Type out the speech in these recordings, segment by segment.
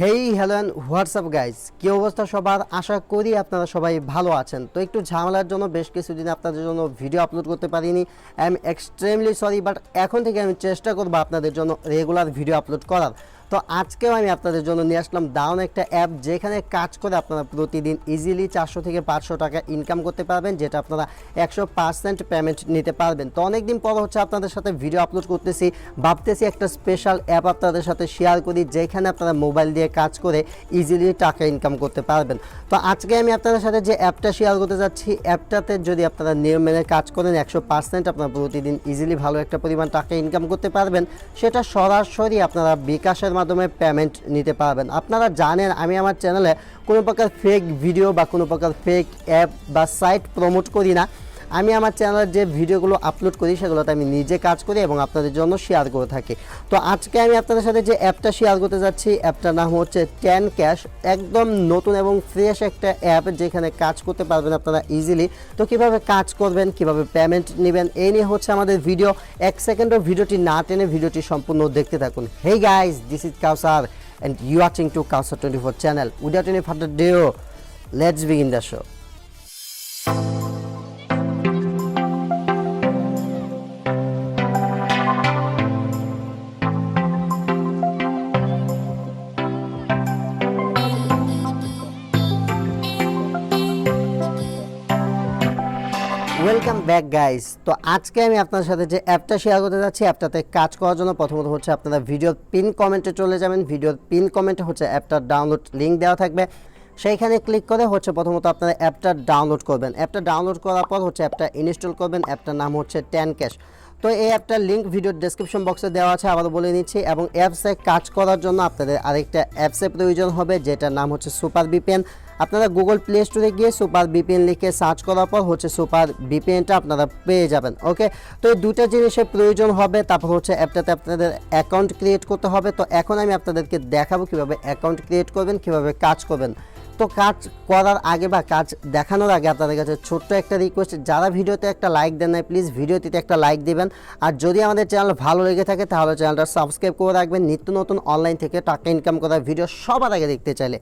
হেই hello WhatsApp guys কী অবস্থা সবার? আশা করি আপনারা সবাই ভালো আছেন। তো একটু ঝামেলার জন্য বেশ কিছুদিন আপনাদের জন্য ভিডিও আপলোড করতে পারিনি। I am extremely sorry but এখন থেকে আমি চেষ্টা করব আপনাদের জন্য রেগুলার ভিডিও আপলোড করার। তো আজকেও আমি আপনাদের জন্য নিয়ে আসলাম দাউন একটা অ্যাপ যেখানে কাজ করে আপনারা প্রতিদিন ইজিলি চারশো থেকে পাঁচশো টাকা ইনকাম করতে পারবেন, যেটা আপনারা একশো পার্সেন্ট পেমেন্ট নিতে পারবেন। তো অনেকদিন পর হচ্ছে আপনাদের সাথে ভিডিও আপলোড করতেছি, ভাবতেছি একটা স্পেশাল অ্যাপ আপনাদের সাথে শেয়ার করি, যেখানে আপনারা মোবাইল দিয়ে কাজ করে ইজিলি টাকা ইনকাম করতে পারবেন। তো আজকে আমি আপনাদের সাথে যে অ্যাপটা শেয়ার করতে যাচ্ছি অ্যাপটাতে যদি আপনারা নিয়ম মেনে কাজ করেন, একশো পার্সেন্ট আপনারা প্রতিদিন ইজিলি ভালো একটা পরিমাণ টাকা ইনকাম করতে পারবেন। সেটা সরাসরি আপনারা বিকাশের মাধ্যমে পেমেন্ট নিতে পারবেন। আপনারা জানেন, আমি আমার চ্যানেলে কোনো প্রকার ফেক ভিডিও বা কোনো প্রকার ফেক অ্যাপ বা সাইট প্রমোট করি না। আমি আমার চ্যানেলের যে ভিডিওগুলো আপলোড করি, সেগুলোতে আমি নিজে কাজ করি এবং আপনাদের জন্য শেয়ার করে থাকি। তো আজকে আমি আপনাদের সাথে যে অ্যাপটা শেয়ার করতে যাচ্ছি অ্যাপটার নাম হচ্ছে ট্যান ক্যাশ একদম নতুন এবং ফ্রেশ একটা অ্যাপ যেখানে কাজ করতে পারবেন আপনারা ইজিলি তো কীভাবে কাজ করবেন, কীভাবে পেমেন্ট নেবেন, এই নিয়ে হচ্ছে আমাদের ভিডিও এক সেকেন্ডও ভিডিওটি না টেনে ভিডিওটি সম্পূর্ণ দেখতে থাকুন। Hey guys this is Kausar and you watching to Kausar twenty four channel without any further delay let's begin the show back guys তো আজকে আমি আপনার সাথে যে অ্যাপটা শেয়ার করতে যাচ্ছি, অ্যাপটাতে কাজ করার জন্য প্রথমত হচ্ছে আপনারা ভিডিওর পিন কমেন্টে চলে যাবেন। ভিডিওর পিন কমেন্টে হচ্ছে অ্যাপটার ডাউনলোড লিঙ্ক দেওয়া থাকবে। সেইখানে ক্লিক করে হচ্ছে প্রথমত আপনারা অ্যাপটা ডাউনলোড করবেন। অ্যাপটা ডাউনলোড করার পর হচ্ছে অ্যাপটা ইনস্টল করবেন। অ্যাপটার নাম হচ্ছে ট্যান ক্যাশ তো এই অ্যাপটার লিঙ্ক ভিডিওর ডেসক্রিপশন বক্সে দেওয়া আছে, আবারও বলে নিচ্ছি। এবং অ্যাপসে কাজ করার জন্য আপনাদের আরেকটা অ্যাপসে প্রয়োজন হবে, যেটার নাম হচ্ছে সুপার বিপিএন আপনারা গুগল প্লে স্টোরে গিয়ে সুপার বিপিএন লিখে সার্চ করার পর হচ্ছে সুপার বিপিএনটা আপনারা পেয়ে যাবেন ওকে তো এই দুটো জিনিসের প্রয়োজন হবে, তারপর হচ্ছে অ্যাপটাতে আপনাদের অ্যাকাউন্ট ক্রিয়েট করতে হবে। তো এখন আমি আপনাদেরকে দেখাবো কীভাবে অ্যাকাউন্ট ক্রিয়েট করবেন, কীভাবে কাজ করবেন। তো কাজ করার আগে বা কাজ দেখানোর আগে আপনাদের কাছে ছোট্ট একটা রিকোয়েস্ট যারা ভিডিওতে একটা লাইক দেন নাই প্লিজ ভিডিওটিতে একটা লাইক দেবেন। আর যদি আমাদের চ্যানেল ভালো লেগে থাকে, তাহলে চ্যানেলটা সাবস্ক্রাইব করে রাখবেন। নিত্য নতুন অনলাইন থেকে টাকা ইনকাম করার ভিডিও সবার আগে দেখতে চাইলে।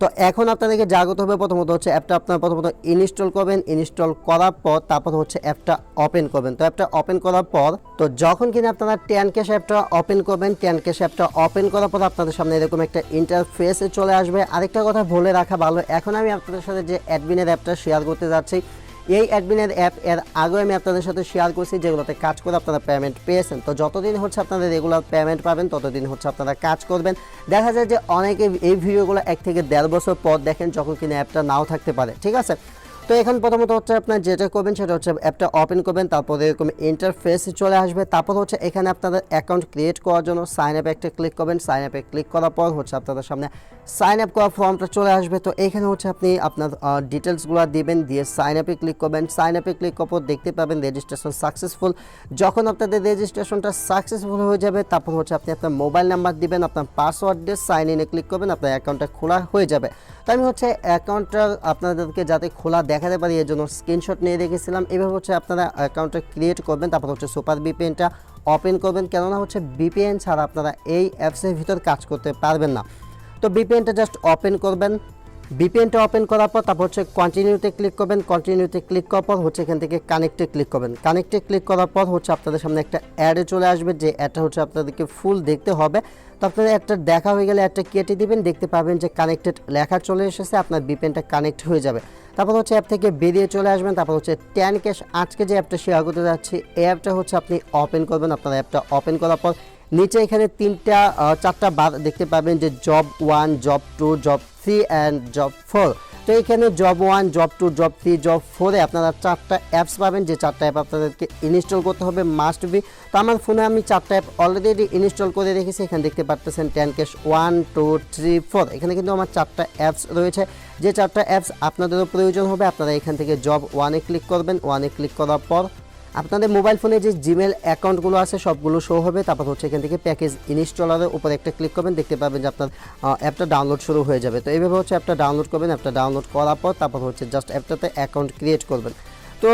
তো এখন আপনাদেরকে জাগ্রত হবে প্রথমত হচ্ছে অ্যাপটা আপনার প্রথমত ইনস্টল করবেন, ইনস্টল করার পর তারপর হচ্ছে অ্যাপটা ওপেন করবেন। তো অ্যাপটা ওপেন করার পর, তো যখন কিনা আপনারা টেন ক্যাশ অ্যাপটা ওপেন করবেন টেন ক্যাশ অ্যাপটা ওপেন করার পর আপনাদের সামনে এরকম একটা ইন্টারফেসে চলে আসবে। আরেকটা কথা বলে রাখা ভালো, এখন আমি আপনাদের সাথে যে অ্যাডমিনের অ্যাপটা শেয়ার করতে যাচ্ছি এই অ্যাডমিনের অ্যাপ এর আগেও আমি আপনাদের সাথে শেয়ার করছি, যেগুলোতে কাজ করে আপনারা পেমেন্ট পেয়েছেন। তো যতদিন হচ্ছে আপনারা রেগুলার পেমেন্ট পাবেন, ততদিন হচ্ছে আপনারা কাজ করবেন। দেখা যায় যে অনেকে এই ভিডিওগুলো এক থেকে দেড় বছর পর দেখেন যখন কিনা অ্যাপটা নাও থাকতে পারে, ঠিক আছে? তো এখন প্রথমত হচ্ছে আপনার যেটা করবেন সেটা হচ্ছে অ্যাপটা ওপেন করবেন, তারপর এরকম ইন্টারফেস চলে আসবে। তারপর হচ্ছে এখানে আপনাদের অ্যাকাউন্ট ক্রিয়েট করার জন্য সাইন আপে একটা ক্লিক করবেন। সাইন আপে ক্লিক করার পর হচ্ছে আপনাদের সামনে সাইন আপ করার ফর্মটা চলে আসবে। তো এখানে হচ্ছে আপনি আপনার ডিটেলসগুলো দিবেন, দিয়ে সাইন আপে ক্লিক করবেন। সাইন আপে ক্লিক করার পর দেখতে পাবেন রেজিস্ট্রেশন সাকসেসফুল যখন আপনাদের রেজিস্ট্রেশনটা সাকসেসফুল হয়ে যাবে, তারপর হচ্ছে আপনি আপনার মোবাইল নাম্বার দিবেন, আপনার পাসওয়ার্ড দিয়ে সাইন ইনে ক্লিক করবেন, আপনার অ্যাকাউন্টটা খোলা হয়ে যাবে। তো আমি হচ্ছে অ্যাকাউন্টটা আপনাদেরকে যাতে খোলা দেখাতে পারি, এর জন্য স্ক্রিনশট নিয়ে রেখেছিলাম। এভাবে হচ্ছে আপনারা অ্যাকাউন্টটা ক্রিয়েট করবেন, তারপর হচ্ছে সুপার বিপিএনটা ওপেন করবেন। কেননা হচ্ছে বিপিএন ছাড়া আপনারা এই অ্যাপসের ভিতর কাজ করতে পারবেন না। তো বিপিএনটা জাস্ট ওপেন করবেন। বিপিএনটা ওপেন করার পর তারপর হচ্ছে কন্টিনিউতে ক্লিক করবেন কন্টিনিউতে ক্লিক করার পর হচ্ছে এখান থেকে কানেক্টে ক্লিক করবেন। কানেক্টে ক্লিক করার পর হচ্ছে আপনাদের সামনে একটা অ্যাডে চলে আসবে, যে অ্যাডটা হচ্ছে আপনাদেরকে ফুল দেখতে হবে। তো আপনাদের একটা দেখা হয়ে গেলে একটা কেটে দিবেন, দেখতে পাবেন যে কানেক্টেড লেখা চলে এসেছে, আপনার বিপিএনটা কানেক্ট হয়ে যাবে। তারপর হচ্ছে অ্যাপ থেকে বেরিয়ে চলে আসবেন, তারপর হচ্ছে ট্যান ক্যাশ আজকে যে অ্যাপটা শেয়ার করতে যাচ্ছি, এই অ্যাপটা হচ্ছে আপনি ওপেন করবেন। আপনার অ্যাপটা ওপেন করার পর নিচে এখানে তিনটা চারটা বার দেখতে পাবেন যে job one job two job three and job four তো এখানে job one job two job three job ফোরে আপনারা চারটা অ্যাপস পাবেন। যে চারটা অ্যাপ আপনাদেরকে ইনস্টল করতে হবে মাস্ট বি তো আমার ফোনে আমি চারটা অ্যাপ অলরেডি ইনস্টল করে রেখেছি। এখানে দেখতে পারতেছেন ten cash one two three four এখানে কিন্তু আমার চারটা অ্যাপস রয়েছে। যে চারটা অ্যাপস আপনাদেরও প্রয়োজন হবে, আপনারা এখান থেকে জব ওয়ানে ক্লিক করবেন। ওয়ানে ক্লিক করার পর আপনাদের মোবাইল ফোনে যে জিমেল অ্যাকাউন্টগুলো আছে, সবগুলো শো হবে। তারপর হচ্ছে এখান থেকে প্যাকেজ ইনস্টলারের উপর একটা ক্লিক করবেন, দেখতে পাবেন যে আপনার অ্যাপটা ডাউনলোড শুরু হয়ে যাবে। তো এইভাবে হচ্ছে অ্যাপটা ডাউনলোড করবেন অ্যাপটা ডাউনলোড করার পর তারপর হচ্ছে জাস্ট অ্যাপটাতে অ্যাকাউন্ট ক্রিয়েট করবেন। তো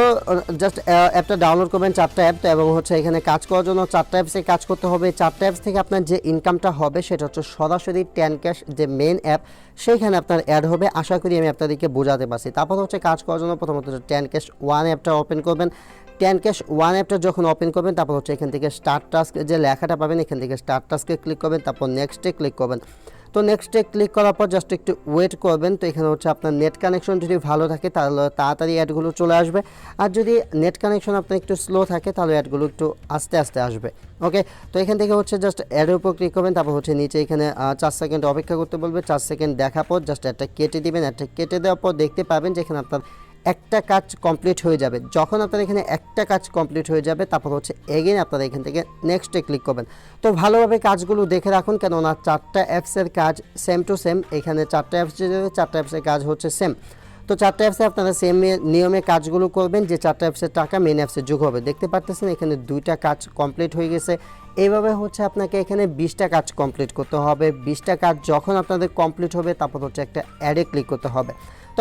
জাস্ট অ্যাপটা ডাউনলোড করবেন চারটা অ্যাপ এবং হচ্ছে এখানে কাজ করার জন্য চারটা অ্যাপসে কাজ করতে হবে। চারটা অ্যাপস থেকে আপনার যে ইনকামটা হবে, সেটা হচ্ছে সরাসরি ট্যান ক্যাশ যে মেন অ্যাপ সেইখানে আপনার অ্যাড হবে। আশা করি আমি আপনাদেরকে বোঝাতে পারছি। তারপর হচ্ছে কাজ করার জন্য প্রথমত ট্যান ক্যাশ ওয়ান অ্যাপটা ওপেন করবেন। ট্যান ক্যাশ ওয়ান অ্যাপটা যখন ওপেন করবেন, তারপর হচ্ছে এখান থেকে স্টার্ট টাস্ক যে লেখাটা পাবেন, এখান থেকে স্টার্ট টাস্কে ক্লিক করবেন, তারপর নেক্সটে ক্লিক করবেন। তো নেক্সটে ক্লিক করার পর জাস্ট একটু ওয়েট করবেন। তো এখানে হচ্ছে আপনার নেট কানেকশন যদি ভালো থাকে, তাহলে তাড়াতাড়ি অ্যাডগুলো চলে আসবে। আর যদি নেট কানেকশন আপনার একটু স্লো থাকে, তাহলে অ্যাডগুলো একটু আস্তে আস্তে আসবে। ওকে তো এখান থেকে হচ্ছে জাস্ট অ্যাডের উপর ক্লিক করবেন, তারপর হচ্ছে নিচে এখানে চার সেকেন্ড অপেক্ষা করতে বলবে। চার সেকেন্ড দেখার পর জাস্ট একটা কেটে দিবেন। একটা কেটে দেওয়ার পর দেখতে পাবেন যে এখানে আপনার একটা কাজ কমপ্লিট হয়ে যাবে। যখন আপনার এখানে একটা কাজ কমপ্লিট হয়ে যাবে, তারপর হচ্ছে এগেইন আপনারা এখান থেকে নেক্সটে ক্লিক করবেন। তো ভালোভাবে কাজগুলো দেখে রাখুন, কেননা চারটা অ্যাপসের কাজ সেম টু সেম এখানে চারটা অ্যাপস যে চারটা অ্যাপসের কাজ হচ্ছে সেম তো চারটা অ্যাপসে আপনারা সেম নিয়মে কাজগুলো করবেন, যে চারটা অ্যাপসের টাকা মেন অ্যাপসে যোগ হবে। দেখতে পাচ্ছেন এখানে দুইটা কাজ কমপ্লিট হয়ে গেছে। এইভাবে হচ্ছে আপনাকে এখানে বিশটা কাজ কমপ্লিট করতে হবে। বিশটা কাজ যখন আপনাদের কমপ্লিট হবে, তারপর হচ্ছে একটা অ্যাডে ক্লিক করতে হবে।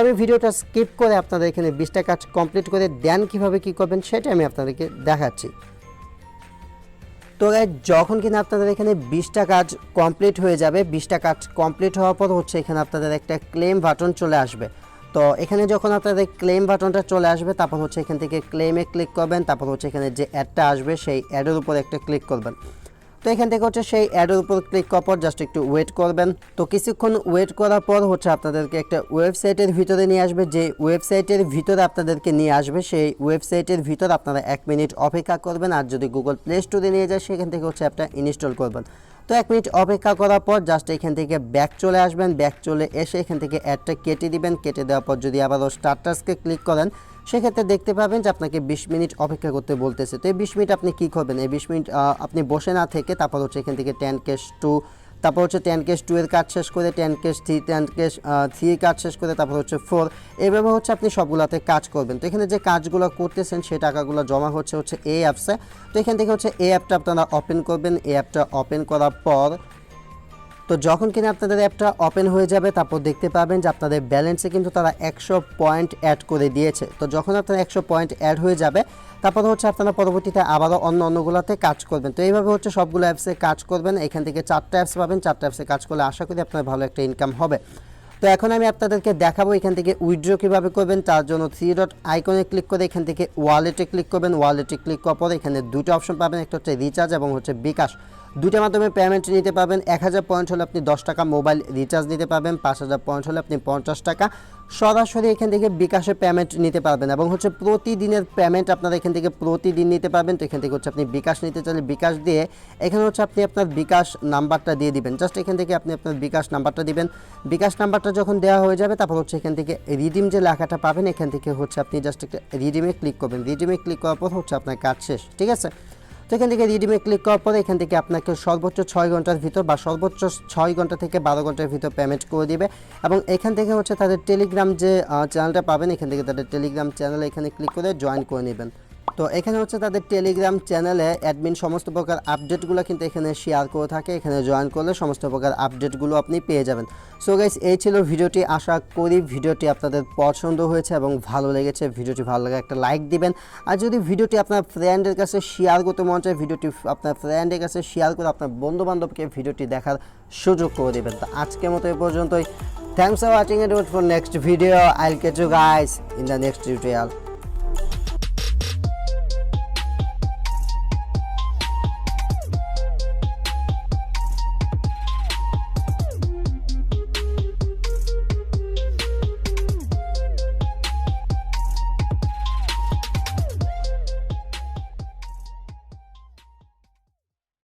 তবে ভিডিওটা স্কিপ করে আপনাদের এখানে বিশটা কাজ কমপ্লিট করে দেন কীভাবে কি করবেন সেটা আমি আপনাদেরকে দেখাচ্ছি। তো যখন কিনা আপনাদের এখানে বিশটা কাজ কমপ্লিট হয়ে যাবে, বিশটা কাজ কমপ্লিট হওয়ার পর হচ্ছে এখানে আপনাদের একটা ক্লেম বাটন চলে আসবে। তো এখানে যখন আপনাদের ক্লেম বাটনটা চলে আসবে, তারপর হচ্ছে এখান থেকে ক্লেমে ক্লিক করবেন, তারপর হচ্ছে এখানে যে অ্যাডটা আসবে, সেই অ্যাডের উপর একটা ক্লিক করবেন। তো এখান থেকে হচ্ছে সেই অ্যাডের উপর ক্লিক করার পর জাস্ট একটু ওয়েট করবেন। তো কিছুক্ষণ ওয়েট করার পর হচ্ছে আপনাদেরকে একটা ওয়েবসাইটের ভিতরে নিয়ে আসবে। যে ওয়েবসাইটের ভিতরে আপনাদেরকে নিয়ে আসবে, সেই ওয়েবসাইটের ভিতর আপনারা এক মিনিট অপেক্ষা করবেন। আর যদি গুগল প্লে স্টোরে নিয়ে যায়, সেখান থেকে হচ্ছে অ্যাপটা ইনস্টল করবেন। তো এক মিনিট অপেক্ষা করার পর জাস্ট এখান থেকে ব্যাক চলে আসবেন। ব্যাক চলে এসে এখান থেকে অ্যাডটা কেটে দিবেন। কেটে দেওয়ার পর যদি আবারও স্টার্টাসকে ক্লিক করেন সেক্ষেত্রে দেখতে পাবেন যে আপনাকে বিশ মিনিট অপেক্ষা করতে বলতেছে। তো এই বিশ মিনিট আপনি কী করবেন? এই বিশ মিনিট আপনি বসে না থেকে তারপর হচ্ছে এখান থেকে টেন কেস টু তারপর হচ্ছে টেন কেস টু এর কাজ শেষ করে ten cash three ten cash three কাজ শেষ করে তারপর হচ্ছে ফোর এভাবে হচ্ছে আপনি সবগুলোতে কাজ করবেন। তো এখানে যে কাজগুলো করতেছেন সেই টাকাগুলো জমা হচ্ছে হচ্ছে এই অ্যাপসে তো এখান থেকে হচ্ছে এই অ্যাপটা আপনারা ওপেন করবেন। এই অ্যাপটা ওপেন করার পর তো যখন কিনা আপনাদের অ্যাপটা ওপেন হয়ে যাবে, তারপর দেখতে পাবেন যে আপনাদের ব্যালেন্সে কিন্তু তারা একশো পয়েন্ট অ্যাড করে দিয়েছে। তো যখন আপনার একশো পয়েন্ট অ্যাড হয়ে যাবে, তারপর হচ্ছে আপনারা পরবর্তীতে আবারও অন্য অন্যগুলোতে কাজ করবেন। তো এইভাবে হচ্ছে সবগুলো অ্যাপসে কাজ করবেন। এখান থেকে চারটা অ্যাপস পাবেন। চারটা অ্যাপসে কাজ করলে আশা করি আপনার ভালো একটা ইনকাম হবে। তো এখন আমি আপনাদেরকে দেখাবো এখান থেকে উইড্রো কীভাবে করবেন। তার জন্য থ্রি ডট আইকনে ক্লিক করে এখান থেকে ওয়ালেটে ক্লিক করবেন। ওয়ালেটে ক্লিক করার পর এখানে দুটো অপশন পাবেন। একটা হচ্ছে রিচার্জ এবং হচ্ছে বিকাশ। দুটার মাধ্যমে পেমেন্ট নিতে পারবেন। এক হাজার পয়েন্ট হলে আপনি দশ টাকা মোবাইল রিচার্জ নিতে পারবেন। পাঁচ হাজার পয়েন্ট হলে আপনি পঞ্চাশ টাকা। সরাসরি এখান থেকে বিকাশে পেমেন্ট নিতে পারবেন এবং হচ্ছে প্রতিদিনের পেমেন্ট আপনারা এখান থেকে প্রতিদিন নিতে পারবেন। তো এখান থেকে হচ্ছে আপনি বিকাশ নিতে চাইলে বিকাশ দিয়ে এখানে হচ্ছে আপনি আপনার বিকাশ নাম্বারটা দিয়ে দিবেন। জাস্ট এখান থেকে আপনি আপনার বিকাশ নাম্বারটা দিবেন। বিকাশ নাম্বারটা যখন দেওয়া হয়ে যাবে, তারপর হচ্ছে এখান থেকে রিডিম যে লেখাটা পাবেন, এখান থেকে হচ্ছে আপনি জাস্ট একটা রিডিমে ক্লিক করবেন। রিডিমে ক্লিক করার পর হচ্ছে আপনার কাজ শেষ। ঠিক আছে? তো এখান থেকে রিডিমে ক্লিক করার পরে এখান থেকে আপনাকে সর্বোচ্চ ছয় ঘণ্টার ভিতর বা সর্বোচ্চ ছয় ঘণ্টা থেকে বারো ঘণ্টার ভিতর পেমেন্ট করে দিবে। এবং এখান থেকে হচ্ছে তাদের টেলিগ্রাম যে চ্যানেলটা পাবেন, এখান থেকে তাদের টেলিগ্রাম চ্যানেল এখানে ক্লিক করে জয়েন করে নেবেন। তো এখানে হচ্ছে তাদের টেলিগ্রাম চ্যানেলে অ্যাডমিন সমস্ত প্রকার আপডেটগুলো কিন্তু এখানে শেয়ার করে থাকে। এখানে জয়েন করলে সমস্ত প্রকার আপডেটগুলো আপনি পেয়ে যাবেন। সো গাইস এই ছিল ভিডিওটি। আশা করি ভিডিওটি আপনাদের পছন্দ হয়েছে এবং ভালো লেগেছে। ভিডিওটি ভালো লাগে একটা লাইক দিবেন। আর যদি ভিডিওটি আপনার ফ্রেন্ডের কাছে শেয়ার করতে মন চায়, ভিডিওটি আপনার ফ্রেন্ডের কাছে শেয়ার করে আপনার বন্ধু বান্ধবকে ভিডিওটি দেখার সুযোগ করে দেবেন। তো আজকের মতো এই পর্যন্তই। Thanks for watching for next video I'll catch you guys in the next tutorial